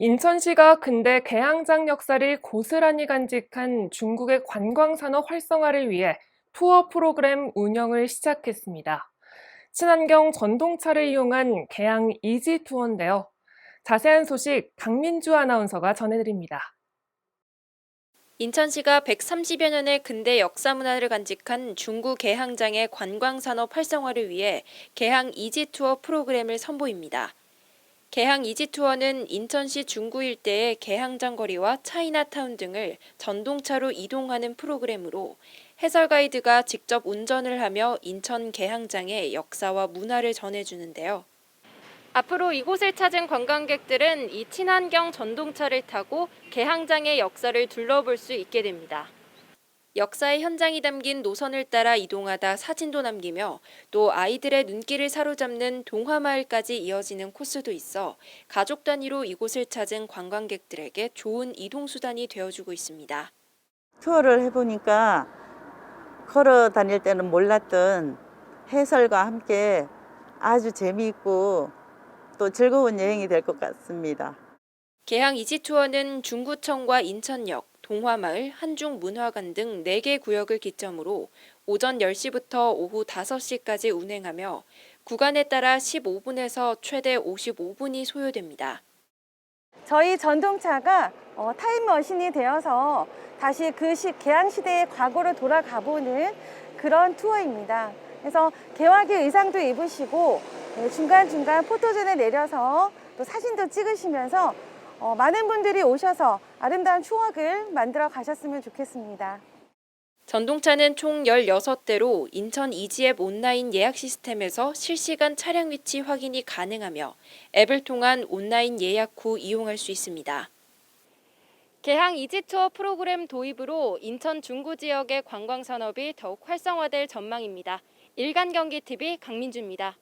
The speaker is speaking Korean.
인천시가 근대 개항장 역사를 고스란히 간직한 중국의 관광산업 활성화를 위해 투어 프로그램 운영을 시작했습니다. 친환경 전동차를 이용한 개항 이지 투어인데요. 자세한 소식 강민주 아나운서가 전해드립니다. 인천시가 130여 년의 근대 역사 문화를 간직한 중구 개항장의 관광산업 활성화를 위해 개항 이지 투어 프로그램을 선보입니다. 개항 이지 투어는 인천시 중구 일대의 개항장 거리와 차이나타운 등을 전동차로 이동하는 프로그램으로 해설 가이드가 직접 운전을 하며 인천 개항장의 역사와 문화를 전해주는데요. 앞으로 이곳을 찾은 관광객들은 이 친환경 전동차를 타고 개항장의 역사를 둘러볼 수 있게 됩니다. 역사의 현장이 담긴 노선을 따라 이동하다 사진도 남기며 또 아이들의 눈길을 사로잡는 동화마을까지 이어지는 코스도 있어 가족 단위로 이곳을 찾은 관광객들에게 좋은 이동 수단이 되어주고 있습니다. 투어를 해보니까 걸어 다닐 때는 몰랐던 해설과 함께 아주 재미있고 또 즐거운 여행이 될 것 같습니다. 개항 이지 투어는 중구청과 인천역, 동화마을, 한중문화관 등 4개 구역을 기점으로 오전 10시부터 오후 5시까지 운행하며 구간에 따라 15분에서 최대 55분이 소요됩니다. 저희 전동차가 어, 타임머신이 되어서 다시 그 시, 개항시대의 과거로 돌아가 보는 그런 투어입니다. 그래서 개화기 의상도 입으시고 네, 중간중간 포토존에 내려서 또 사진도 찍으시면서 어, 많은 분들이 오셔서 아름다운 추억을 만들어 가셨으면 좋겠습니다. 전동차는 총 16대로 인천 이지앱 온라인 예약 시스템에서 실시간 차량 위치 확인이 가능하며 앱을 통한 온라인 예약 후 이용할 수 있습니다. 개항 이지 투어 프로그램 도입으로 인천 중구 지역의 관광 산업이 더욱 활성화될 전망입니다. 일간 경기 TV 강민주입니다.